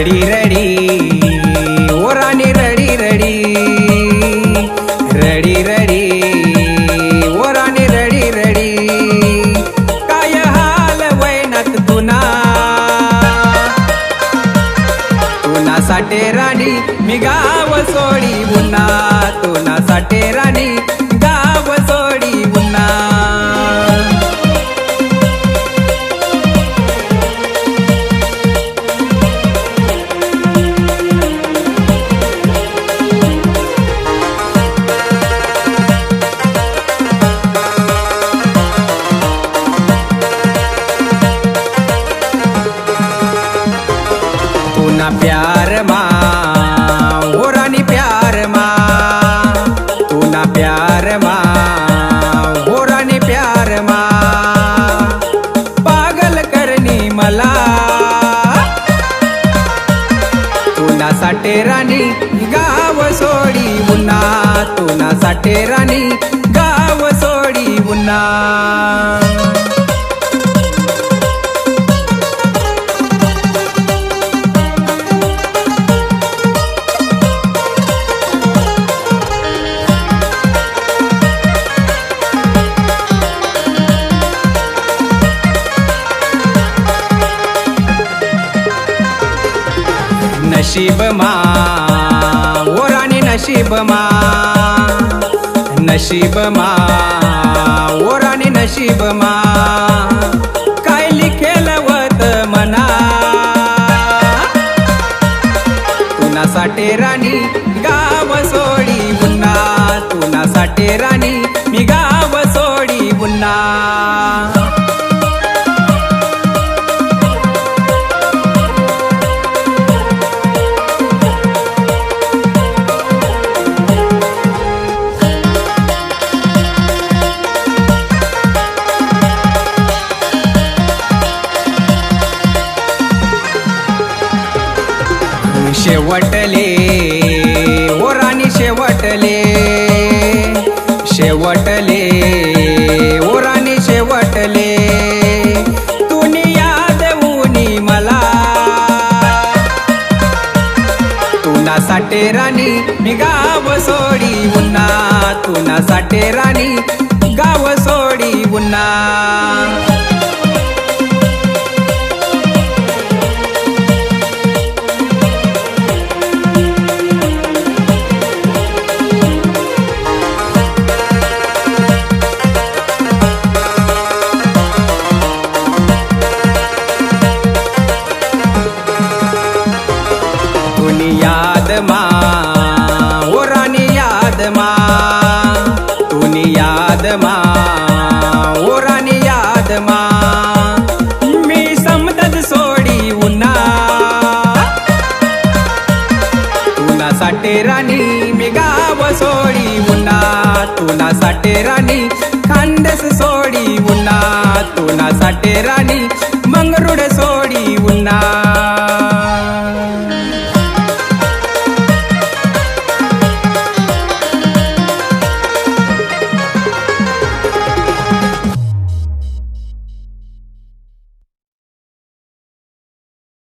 Ready रडी ओराने रडी रडी रडी रडी ओराने रडी रडी. काय हाल वैनात तुना तुना साठे राणी मी गाव सोडी उन्हा तुना साठे राणी ना प्यार मा हो राणी प्यार मा तुना प्यार मा हो राणी प्यार मा. पागल करणी मला तुना साठे राणी गाव सोडी उन्हा तुना साठे राणी गाव सोडी उन्हा. नशीबमा ओ राणी नशीब नशीबमा ओ राणी नशीब काय लिखेलवत मना? तुना राणी गाव सोडी पुन्हा तुना राणी शेवटले. ओ राणी शेवटले. शेवटले. ओ राणी शेवटले. तुनी याद उनी मला. तुना साठे राणी मी गाव सोडी उन्हा तुना साठे राणी याद मा ओ राणी मी समदद सोडी उन्हा. तुना साठे राणी मी गाव सोडी उन्हा. तुना साठे राणी खांदस सोडी उन्हा. तुना साठे राणी मंगरुड